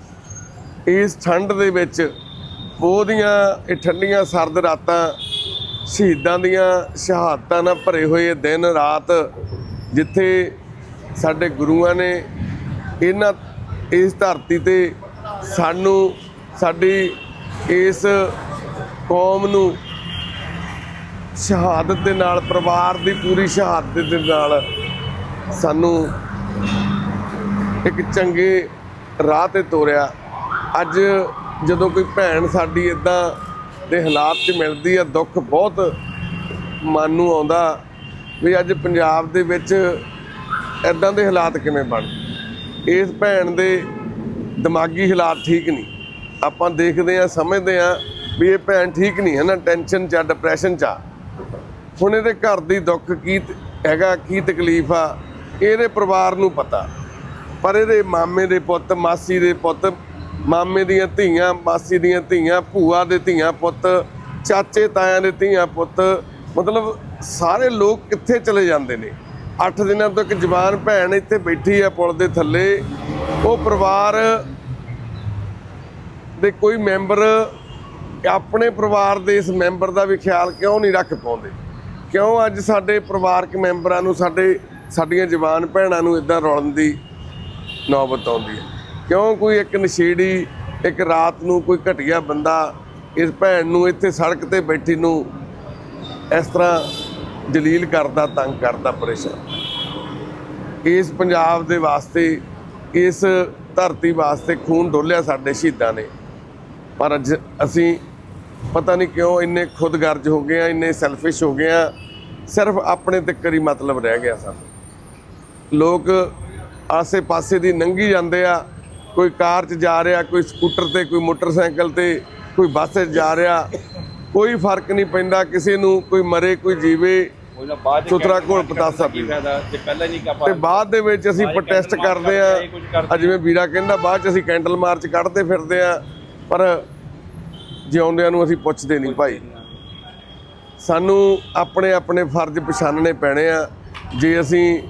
ਇਸ ਠੰਡ ਦੇ ਵਿੱਚ ਉਹਦੀਆਂ ਇਹ ਠੰਡੀਆਂ ਸਰਦ ਰਾਤਾਂ, ਸ਼ਹੀਦਾਂ ਦੀਆਂ ਸ਼ਹਾਦਤਾਂ ਨਾਲ ਭਰੇ ਹੋਏ ਦਿਨ ਰਾਤ ਜਿੱਥੇ ਸਾਡੇ ਗੁਰੂਆਂ ਨੇ ਇਹਨਾਂ, ਇਸ ਧਰਤੀ ਤੇ ਸਾਨੂੰ, ਸਾਡੀ ਇਸ ਕੌਮ ਨੂੰ ਸ਼ਹਾਦਤ ਦੇ ਨਾਲ, ਪਰਿਵਾਰ ਦੀ ਪੂਰੀ ਸ਼ਹਾਦਤ ਦੇ ਨਾਲ ਸਾਨੂੰ ਇੱਕ ਚੰਗੇ ਰਾਹ ਤੇ ਤੋਰਿਆ। ਅੱਜ ਜਦੋਂ ਕੋਈ ਭੈਣ ਸਾਡੀ ਇਦਾਂ ਦੇ ਹਾਲਾਤ 'ਚ ਮਿਲਦੀ ਆ, ਦੁੱਖ ਬਹੁਤ ਮਨ ਨੂੰ ਆਉਂਦਾ। ਵੀ ਅੱਜ ਪੰਜਾਬ ਦੇ ਵਿੱਚ ਇਦਾਂ ਦੇ ਹਾਲਾਤ ਕਿਵੇਂ ਬਣ ਇਸ ਭੈਣ ਦੇ ਦਿਮਾਗੀ ਹਾਲਾਤ ਠੀਕ ਨਹੀਂ। ਆਪਾਂ ਦੇਖਦੇ ਆ ਸਮਝਦੇ ਆ ਵੀ ਇਹ ਭੈਣ ਠੀਕ ਨਹੀਂ, ਹੈ ਨਾ? ਟੈਨਸ਼ਨ 'ਚ ਆ ਡਿਪਰੈਸ਼ਨ 'ਚ ਆ। ਹੁਣ ਇਹਦੇ ਘਰ ਦੀ ਦੁੱਖ ਕੀ ਹੈਗਾ, ਕੀ ਤਕਲੀਫ ਆ, ਇਹਦੇ ਪਰਿਵਾਰ ਨੂੰ ਪਤਾ। ਪਰ ਇਹਦੇ ਮਾਮੇ ਦੇ ਪੁੱਤ, ਮਾਸੀ ਦੇ ਪੁੱਤ, ਮਾਮੇ ਦੀਆਂ ਧੀਆਂ, ਮਾਸੀ ਦੀਆਂ ਧੀਆਂ, ਭੂਆ ਦੇ ਧੀਆਂ ਪੁੱਤ, ਚਾਚੇ ਤਾਇਆਂ ਦੇ ਧੀਆਂ ਪੁੱਤ ਮਤਲਬ ਸਾਰੇ ਲੋਕ ਕਿੱਥੇ ਚਲੇ ਜਾਂਦੇ ਨੇ? 8 ਦਿਨਾਂ ਤੋਂ ਇੱਕ ਜਵਾਨ ਭੈਣ ਇੱਥੇ ਬੈਠੀ ਹੈ ਪੁਲ ਦੇ ਥੱਲੇ। ਉਹ ਪਰਿਵਾਰ ਦੇ ਕੋਈ ਮੈਂਬਰ ਆਪਣੇ ਪਰਿਵਾਰ ਦੇ ਇਸ ਮੈਂਬਰ ਦਾ ਵੀ ਖਿਆਲ ਕਿਉਂ ਨਹੀਂ ਰੱਖ ਪਾਉਂਦੇ? ਕਿਉਂ ਅੱਜ ਸਾਡੇ ਪਰਿਵਾਰਕ ਮੈਂਬਰਾਂ ਨੂੰ, ਸਾਡੇ, ਸਾਡੀਆਂ ਜਵਾਨ ਭੈਣਾਂ ਨੂੰ ਇਦਾਂ ਰੋਲਣ ਦੀ ਨੌਬਤ ਆਉਂਦੀ ਹੈ? ਕਿਉਂ ਕੋਈ ਇੱਕ ਨਸ਼ੇੜੀ, ਇੱਕ ਰਾਤ ਨੂੰ ਕੋਈ ਘਟੀਆ ਬੰਦਾ ਇਸ ਭੈਣ ਨੂੰ ਇੱਥੇ ਸੜਕ ਤੇ ਬੈਠੀ ਨੂੰ ਇਸ ਤਰ੍ਹਾਂ ਜਲੀਲ ਕਰਦਾ, ਤੰਗ ਕਰਦਾ, ਪਰੇਸ਼ਾਨ। ਇਸ ਪੰਜਾਬ ਦੇ ਵਾਸਤੇ, ਇਸ ਧਰਤੀ ਵਾਸਤੇ ਖੂਨ ਡੋਲਿਆ ਸਾਡੇ ਸ਼ਹੀਦਾਂ ਨੇ। ਪਰ ਅੱਜ ਅਸੀਂ ਪਤਾ ਨਹੀਂ ਕਿਉਂ ਇੰਨੇ ਖੁਦਗਰਜ਼ ਹੋ ਗਏ ਆ, ਇੰਨੇ ਸੈਲਫਿਸ਼ ਹੋ ਗਏ ਆ, ਸਿਰਫ ਆਪਣੇ ਤੱਕ ਹੀ ਮਤਲਬ ਰਹਿ ਗਿਆ ਸਾਨੂੰ ਲੋਕ ਆਸੇ-ਪਾਸੇ ਦੀ ਲੰਘੀ ਜਾਂਦੇ ਆ, ਕੋਈ ਕਾਰ 'ਚ ਜਾ ਰਿਹਾ, ਕੋਈ ਸਕੂਟਰ ਤੇ, ਕੋਈ ਮੋਟਰਸਾਈਕਲ ਤੇ, ਕੋਈ ਬੱਸ 'ਚ ਜਾ ਰਿਹਾ ਕੋਈ ਫ਼ਰਕ ਨਹੀਂ ਪੈਂਦਾ ਕਿਸੇ ਨੂੰ ਕੋਈ ਮਰੇ ਕੋਈ ਜੀਵੇ ਕਹਿ- ਘੋਲ ਪਤਾਸਾ ਪੀ ਤੇ ਬਾਅਦ ਦੇ ਵਿੱਚ ਅਸੀਂ ਪ੍ਰੋਟੈਸਟ ਕਰਦੇ ਆ ਆ ਜਿਵੇਂ ਵੀਰਾ ਕਹਿੰਦਾ ਬਾਅਦ ਚ ਅਸੀਂ ਕੈਂਡਲ ਮਾਰਚ ਕੱਢਦੇ ਫਿਰਦੇ ਆ ਪਰ ਜਿਉਂਦਿਆਂ ਨੂੰ ਅਸੀਂ ਪੁੱਛਦੇ ਨਹੀਂ ਭਾਈ। ਸਾਨੂੰ ਆਪਣੇ ਆਪਣੇ ਫਰਜ਼ ਪਛਾਣਨੇ ਪੈਣੇ ਆ। ਜੇ ਅਸੀਂ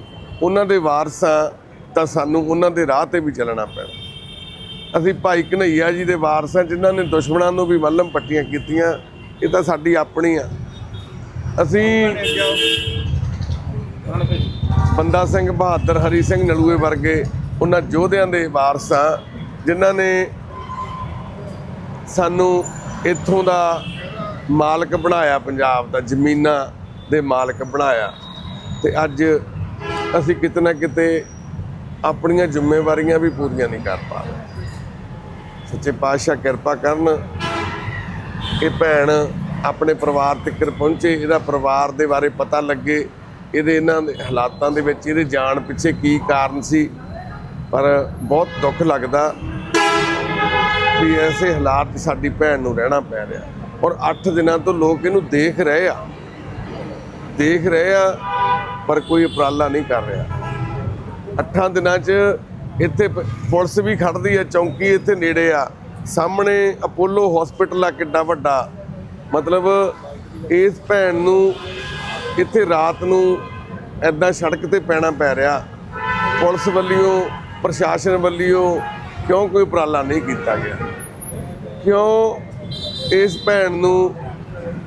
ਉਹਨਾਂ ਦੇ ਵਾਰਸ ਆ ਤਾਂ ਸਾਨੂੰ ਉਹਨਾਂ ਦੇ ਰਾਹ ਤੇ ਵੀ ਚੱਲਣਾ ਪੈਣਾ। ਅਸੀਂ ਭਾਈ ਕਨਈਆ ਜੀ ਦੇ ਵਾਰਸ ਆ ਜਿਨ੍ਹਾਂ ਨੇ ਦੁਸ਼ਮਣਾਂ ਨੂੰ ਵੀ ਮੱਲਮ ਪੱਟੀਆਂ ਕੀਤੀਆਂ ਇਹ ਤਾਂ ਸਾਡੀ ਆਪਣੀ ਆ। ਅਸੀਂ ਬੰਦਾ ਸਿੰਘ ਬਹਾਦਰ, ਹਰੀ ਸਿੰਘ ਨਲੂਏ ਵਰਗੇ ਉਹਨਾਂ ਯੋਧਿਆਂ ਦੇ ਵਾਰਸ ਆ, ਜਿਨ੍ਹਾਂ ਨੇ ਸਾਨੂੰ ਇੱਥੋਂ ਦਾ ਮਾਲਕ ਬਣਾਇਆ, ਪੰਜਾਬ ਦਾ ਜ਼ਮੀਨਾਂ ਦੇ ਮਾਲਕ ਬਣਾਇਆ। ਤੇ ਅੱਜ ਅਸੀਂ ਕਿਤੇ ਨਾ ਕਿਤੇ ਆਪਣੀਆਂ ਜ਼ਿੰਮੇਵਾਰੀਆਂ ਵੀ ਪੂਰੀਆਂ ਨਹੀਂ ਕਰ ਪਾ ਰਹੇ। ਸੱਚੇ ਪਾਤਸ਼ਾਹ ਕਿਰਪਾ ਕਰਨ ਇਹ ਭੈਣ ਆਪਣੇ ਪਰਿਵਾਰ ਤੱਕ ਪਹੁੰਚੇ, ਇਹਦਾ ਪਰਿਵਾਰ ਦੇ ਬਾਰੇ ਪਤਾ ਲੱਗੇ, ਇਹਦੇ ਇਹਨਾਂ ਦੇ ਹਾਲਾਤਾਂ ਦੇ ਵਿੱਚ, ਇਹਦੇ ਜਾਣ ਪਿੱਛੇ ਕੀ ਕਾਰਨ ਸੀ, ਪਰ ਬਹੁਤ ਦੁੱਖ ਲੱਗਦਾ ਵੀ ਐਸੇ ਹਾਲਾਤ 'ਚ ਸਾਡੀ ਭੈਣ ਨੂੰ ਰਹਿਣਾ ਪੈ ਰਿਹਾ। ਔਰ 8 ਦਿਨਾਂ ਤੋਂ ਲੋਕ ਇਹਨੂੰ ਦੇਖ ਰਹੇ ਆ, ਦੇਖ ਰਹੇ ਆ, ਪਰ ਕੋਈ ਉਪਰਾਲਾ ਨਹੀਂ ਕਰ ਰਿਹਾ। ਅੱਠਾਂ ਦਿਨਾਂ 'ਚ ਇੱਥੇ ਪ- ਪੁਲਿਸ ਵੀ ਖੜਦੀ ਹੈ ਚੌਂਕੀ ਇੱਥੇ ਨੇੜੇ ਆ। ਸਾਹਮਣੇ ਅਪੋਲੋ ਹਸਪੀਟਲ ਆ ਕਿੱਡਾ ਵੱਡਾ। ਮਤਲਬ ਇਸ ਭੈਣ ਨੂੰ ਇੱਥੇ ਰਾਤ ਨੂੰ ਐਦਾਂ ਸੜਕ ਤੇ ਪੈਣਾ ਪੈ ਰਿਹਾ। ਪੁਲਿਸ ਵੱਲੋਂ, ਪ੍ਰਸ਼ਾਸਨ ਵੱਲੋਂ ਕਿਉਂ ਕੋਈ ਉਪਰਾਲਾ ਨਹੀਂ ਕੀਤਾ ਗਿਆ? ਕਿਉਂ ਇਸ ਭੈਣ ਨੂੰ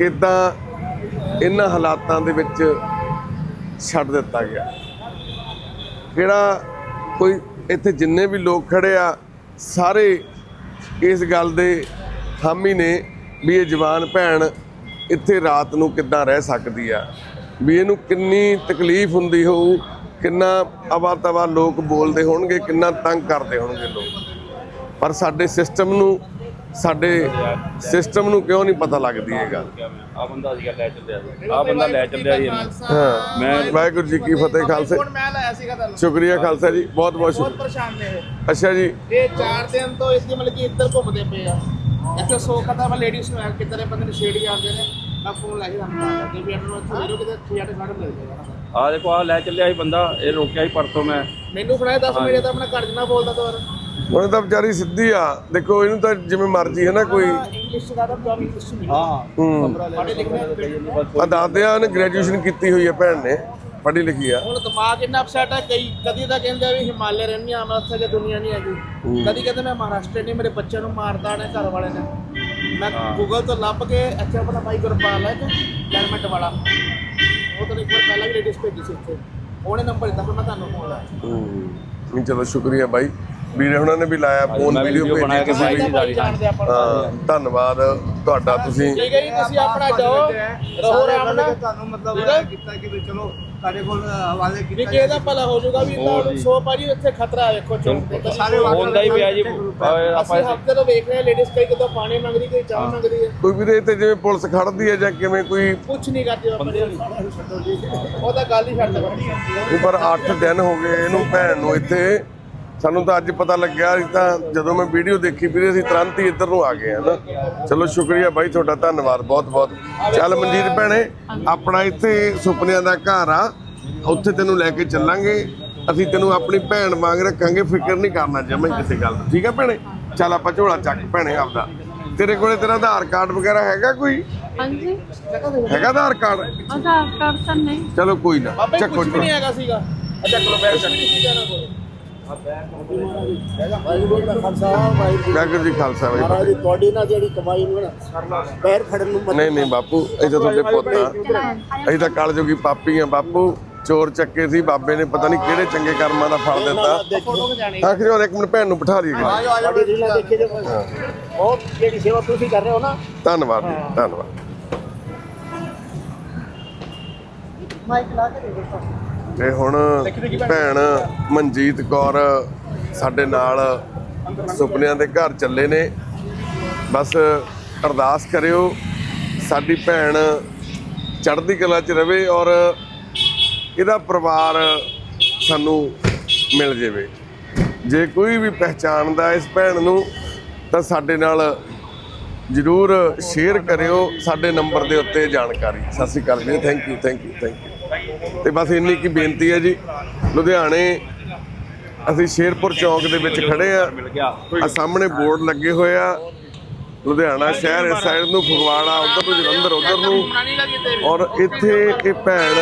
ਇਦਾਂ ਇਹਨਾਂ ਹਾਲਾਤਾਂ ਦੇ ਵਿੱਚ ਛੱਡ ਦਿੱਤਾ ਗਿਆ? ਕਿਹੜਾ ਕੋਈ ਇੱਥੇ ਜਿੰਨੇ ਵੀ ਲੋਕ ਖੜੇ ਆ, ਸਾਰੇ ਇਸ ਗੱਲ ਦੇ ਹਾਮੀ ਨੇ ਵੀ ਇਹ ਜਵਾਨ ਭੈਣ ਇੱਥੇ ਰਾਤ ਨੂੰ ਕਿੱਦਾਂ ਰਹਿ ਸਕਦੀ ਆ? ਵੀ ਇਹਨੂੰ ਕਿੰਨੀ ਤਕਲੀਫ ਹੁੰਦੀ ਹੋਊ, ਕਿੰਨਾ ਅਵਾ ਤਵਾ ਲੋਕ ਬੋਲਦੇ ਹੋਣਗੇ, ਕਿੰਨਾ ਤੰਗ ਕਰਦੇ ਹੋਣਗੇ ਲੋਕ। ਪਰ ਸਾਡੇ ਸਿਸਟਮ ਨੂੰ ਸਾਡੇ ਸਿਸਟਮ ਨੂੰ ਕਿਉਂ ਨਹੀਂ ਪਤਾ ਲੱਗਦੀ ਇਹ ਗੱਲ? ਆ ਬੰਦਾ ਸੀਗਾ ਲੈ ਚੱਲਿਆ ਆ ਬੰਦਾ ਲੈ ਚੱਲਿਆ ਹਾਂ। ਮੈਂ ਵਾਹਿਗੁਰੂ ਜੀ ਕੀ ਫਤਿਹ ਖਾਲਸੇ ਹੁਣ ਮੈਂ ਲਾਇਆ ਸੀਗਾ ਤੁਹਾਨੂੰ। ਸ਼ੁਕਰੀਆ ਖਾਲਸਾ ਜੀ ਬਹੁਤ ਬਹੁਤ ਬਹੁਤ ਸ਼ੁਕਰੀਆ ਪਰੇਸ਼ਾਨ ਨੇ ਇਹ। ਅੱਛਾ ਜੀ। ਇਹ 4 ਦਿਨ ਤੋਂ ਇਸਦੀ ਮਤਲਬ ਕਿ ਇੱਧਰ ਘੁੰਮਦੇ ਪਏ ਆ। ਇੱਥੇ ਸੋ ਕਦਾ ਵਾ ਲੇਡੀਜ਼ ਨੂੰ ਆ ਕਿਤੇ ਬੰਦੇ ਨੂੰ ਛੇੜ ਆਉਂਦੇ ਨੇ। ਮੈਂ ਫੋਨ ਲੈ ਕੇ ਜਾਂਦਾ ਕਿ ਵੀ ਇਹਨਾਂ ਨੂੰ ਇੱਥੇ ਕਿਤੇ ਮਿਲ ਜਾਏਗਾ ਆ। ਦੇਖੋ ਆ ਲੈ ਚੱਲਿਆ ਸੀ ਬੰਦਾ ਇਹ ਰੋਕਿਆ ਸੀ ਪਰਸੋਂ ਮੈਂ। ਮੈਨੂੰ ਫੜਾਇਆ 10 ਮਿੰਟ ਤਾਂ ਆਪਣਾ ਘਰ ਜਨਾ ਬੋਲਦਾ ਤਾਂ ਉਹਨੇ ਤਾਂ ਵਿਚਾਰੀ ਸਿੱਧੀ ਆ। ਦੇਖੋ ਇਹਨੂੰ ਤਾਂ ਜਿਵੇਂ ਮਰਜ਼ੀ ਹੈ ਨਾ ਕੋਈ। ਇੰਗਲਿਸ਼ ਦਾ ਤਾਂ ਪ੍ਰੋਬਲਮ ਇੰਗਲਿਸ਼ ਨਹੀਂ। ਹਾਂ। ਹੂੰ। ਪੜ੍ਹੇ ਲਿਖੇ ਆ। ਦੱਸਦੇ ਆ ਉਹਨੇ ਗ੍ਰੈਜੂਏਸ਼ਨ ਕੀਤੀ ਹੋਈ ਹੈ ਭੈਣ ਨੇ ਪੜ੍ਹੀ ਲਿਖੀ ਆ। ਹੁਣ ਦਿਮਾਗ ਇੰਨਾ ਅਪਸੈਟ ਹੈ ਕਈ ਕਦੀ ਤਾਂ ਕਹਿੰਦੇ ਆ ਵੀ ਹਿਮਾਲਿਆ ਰਹਿੰਦੀ ਆ ਮੈਂ ਉੱਥੇ ਕਿ ਦੁਨੀਆ ਨਹੀਂ ਹੈਗੀ। ਕਦੀ ਕਹਿੰਦੇ ਮੈਂ ਮਹਾਰਾਸ਼ਟਰ ਨਹੀਂ ਮੇਰੇ ਬੱਚਿਆਂ ਨੂੰ ਮਾਰਦਾ ਨੇ ਘਰ ਵਾਲੇ ਨੇ। ਮੈਂ ਗੂਗਲ ਤੋਂ ਲੱਭ ਕੇ ਇੱਥੇ ਆਪਣਾ ਬਾਈ ਗੁਰਪਾਲ ਹੈ ਇੱਕ ਗੈਰਮੈਂਟ ਵਾਲਾ। ਉਹ ਤਾਂ ਇੱਕ ਵਾਰ ਪਹਿਲਾਂ ਵੀ ਲੇਡੀਜ਼ ਭੇਜੀ ਸੀ ਇੱਥੇ। ਉਹਨੇ ਨੰਬਰ ਦਿੱਤਾ ਫਿਰ ਮੈਂ ਤੁਹਾਨੂੰ ਫੋਨ ਲਾਇਆ। ਹੂੰ। ਚਲੋ ਸ਼ੁਕਰੀਆ ਬਾਈ। ਵੀਰੇ ਹੁਣਾਂ ਨੇ ਵੀ ਲਾਇਆ ਫੋਨ ਵੀਡੀਓ ਬਣਾ ਕੇ ਪਾਈ ਵੀ। ਭਾਈ ਜਾਣਦੇ ਆਪਾਂ ਨੂੰ। ਹਾਂ ਧੰਨਵਾਦ ਤੁਹਾਡਾ ਤੁਸੀਂ। ਠੀਕ ਹੈ ਜੀ ਤੁਸੀਂ ਆਪਣਾ ਜਾਓ ਰਹੋ ਨਾਲ। ਤੁਹਾਨੂੰ ਮਤਲਬ ਕੀਤਾ ਕਿ ਵੀ ਚਲੋ ਸਾਡੇ ਕੋਲ ਹਵਾਲੇ ਵੀ ਕੀਤਾ ਕਿਸੇ ਦਾ ਭਲਾ ਹੋ ਜਾਊਗਾ ਵੀ ਤਾਂ। ਸੋ ਭਾਜੀ ਇੱਥੇ ਖਤਰਾ ਹੈ ਵੇਖੋ ਸਾਰੇ ਹੁੰਦਾ ਹੀ ਪਿਆ ਜੀ। ਆਪਾਂ ਹਫ਼ਤੇ ਤੋਂ ਵੇਖ ਰਹੇ ਹਾਂ ਲੇਡੀਜ਼ ਕਈ ਕਿਤੋਂ ਪਾਣੀ ਮੰਗਦੀ ਕੋਈ ਚਾਹ ਮੰਗਦੀ ਹੈ। ਕੋਈ ਵੀਰੇ ਇੱਥੇ ਜਿਵੇਂ ਪੁਲਿਸ ਖੜਦੀ ਹੈ ਜਾਂ ਕਿਵੇਂ ਕੋਈ ਕੁਝ ਨਹੀਂ ਕਰਦੇ ਉਹ ਬੰਦੇ ਉਹ ਤਾਂ ਗੱਲ ਹੀ ਛੱਡ ਦੇ ਪਰ 8 ਦਿਨ ਹੋ ਗਏ ਇਹਨੂੰ ਭੈਣ ਨੂੰ ਇੱਥੇ। ਸਾਨੂੰ ਤਾਂ ਅੱਜ ਪਤਾ ਲੱਗਿਆ ਅਸੀਂ ਤਾਂ ਜਦੋਂ ਮੈਂ ਵੀਡੀਓ ਦੇਖੀ ਵੀਰੇ ਅਸੀਂ ਤੁਰੰਤ ਹੀ ਇੱਧਰ ਨੂੰ ਆ ਗਏ ਹਨਾ ਚਲੋ ਸ਼ੁਕਰੀਆ ਬਾਈ ਤੁਹਾਡਾ ਧੰਨਵਾਦ ਬਹੁਤ ਬਹੁਤ। ਚੱਲ ਮਨਜੀਤ ਭੈਣੇ ਆਪਣਾ ਇੱਥੇ ਸੁਪਨਿਆਂ ਦਾ ਘਰ ਆ। ਉੱਥੇ ਤੈਨੂੰ ਲੈ ਕੇ ਚੱਲਾਂਗੇ। ਅਸੀਂ ਤੈਨੂੰ ਆਪਣੀ ਭੈਣ ਵਾਂਗ ਰੱਖਾਂਗੇ ਫਿਕਰ ਨਹੀਂ ਕਰਨਾ ਜਮਾਂ ਹੀ ਕਿਸੇ ਗੱਲ ਦੀ। ਠੀਕ ਆ ਭੈਣੇ? ਚੱਲ ਆਪਾਂ ਝੋਲਾ ਚੱਕ ਭੈਣੇ ਆਪਦਾ। ਤੇਰੇ ਕੋਲੇ ਤੇਰਾ ਆਧਾਰ ਕਾਰਡ ਵਗੈਰਾ ਹੈਗਾ ਕੋਈ? ਹਾਂਜੀ। ਹੈਗਾ ਆਧਾਰ ਕਾਰਡ? ਆਧਾਰ ਕਾਰਡ ਤਾਂ ਨਹੀਂ। ਚਲੋ ਕੋਈ ਨਾ ਚੱਕੋ ਨਹੀਂ। ਹੈਗਾ ਸੀਗਾ। ਅੱਛਾ ਚਲੋ ਬੈਠ ਚੱਕ ਨਹੀਂ ਸੀਗਾ ਨਾ ਕੋਲ ਵਾਹਿਗੁਰੂ ਦਾ ਖਾਲਸਾ ਵਾਹਿਗੁਰੂ ਵਾਹਿਗੁਰੂ ਜੀ ਖਾਲਸਾ ਵਾਹਿਗੁਰੂ ਮਹਾਰਾਜ ਦੀ ਤੁਹਾਡੀ ਨਾਲ ਜਿਹੜੀ ਕਮਾਈ ਨੂੰ ਨਾ ਪੈਰ ਖੜਨ ਨੂੰ ਮਤ ਨਹੀਂ ਨਹੀਂ ਬਾਪੂ ਅਸੀਂ ਤਾਂ ਤੁਹਾਡੇ ਪੁੱਤ ਆ। ਅਸੀਂ ਤਾਂ ਕਾਲ ਜੋਗੀ ਪਾਪੀ ਆ ਬਾਪੂ ਚੋਰ ਚੱਕੇ ਸੀ ਬਾਬੇ ਨੇ ਪਤਾ ਨਹੀਂ ਕਿਹੜੇ ਚੰਗੇ ਕਰਮਾਂ ਦਾ ਫਲ ਦਿੱਤਾ। ਫੋਟੋ ਖਿਚਾਣੀ ਆਖਰੀ ਹੋਰ ਇੱਕ ਮਿੰਟ ਭੈਣ ਨੂੰ ਬਿਠਾ ਲਈਏ। ਤੁਹਾਡੀ ਰੀਲਾਂ ਦੇਖੇ ਜੇ ਉਹ ਜਿਹੜੀ ਸੇਵਾ ਤੁਸੀਂ ਕਰ ਰਹੇ ਹੋ ਨਾ। ਧੰਨਵਾਦ ਜੀ ਧੰਨਵਾਦ। ਮਾਈਕ ਲਾ ਕੇ ਦੇਖੋ ਤੇ ਹੁਣ ਭੈਣ ਮਨਜੀਤ ਕੌਰ ਸਾਡੇ ਨਾਲ ਸੁਪਨਿਆਂ ਦੇ ਘਰ ਚੱਲੇ ਨੇ। ਬਸ ਅਰਦਾਸ ਕਰਿਓ, ਸਾਡੀ ਭੈਣ ਚੜ੍ਹਦੀ ਕਲਾ 'ਚ ਰਵੇ ਔਰ ਇਹਦਾ ਪਰਿਵਾਰ ਸਾਨੂੰ ਮਿਲ ਜਾਵੇ। ਜੇ ਕੋਈ ਵੀ ਪਹਿਚਾਣਦਾ ਇਸ ਭੈਣ ਨੂੰ, ਤਾਂ ਸਾਡੇ ਨਾਲ ਜਰੂਰ ਸ਼ੇਅਰ ਕਰਿਓ। ਸਾਡੇ ਨੰਬਰ ਦੇ ਉੱਤੇ ਜਾਣਕਾਰੀ। ਸਤਿ ਸ਼੍ਰੀ ਅਕਾਲ ਜੀ। Thank you thank you thank you ਤੇ ਬਸ ਇੰਨੀ ਕੀ ਬੇਨਤੀ ਹੈ ਜੀ, ਲੁਧਿਆਣੇ ਅਸੀਂ ਸ਼ੇਰਪੁਰ ਚੌਕ ਦੇ ਵਿੱਚ ਖੜੇ ਆ। ਆ ਸਾਹਮਣੇ ਬੋਰਡ ਲੱਗੇ ਹੋਏ ਆ। ਲੁਧਿਆਣਾ ਸ਼ਹਿਰ ਇਸ ਸਾਈਡ ਨੂੰ, ਫਗਵਾੜਾ ਉਧਰ ਨੂੰ, ਜਲੰਧਰ ਉਧਰ ਨੂੰ। ਔਰ ਇੱਥੇ ਇਹ ਭੈਣ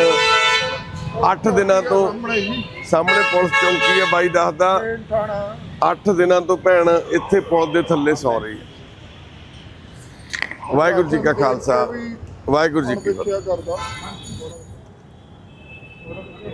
8 ਦਿਨਾਂ ਤੋਂ ਸਾਹਮਣੇ ਪੁਲਿਸ ਚੌਂਕੀ ਹੈ ਬਾਈ ਦੱਸਦਾ 8 ਦਿਨਾਂ ਤੋਂ ਭੈਣ ਇੱਥੇ ਪੁਲ ਦੇ ਥੱਲੇ ਸੌ ਰਹੀ ਹੈ। ਵਾਹਿਗੁਰੂ ਜੀ ਕਾ ਖਾਲਸਾ, ਵਾਹਿਗੁਰੂ ਜੀ ਕੀ ਫਤਿਹ। Thank you.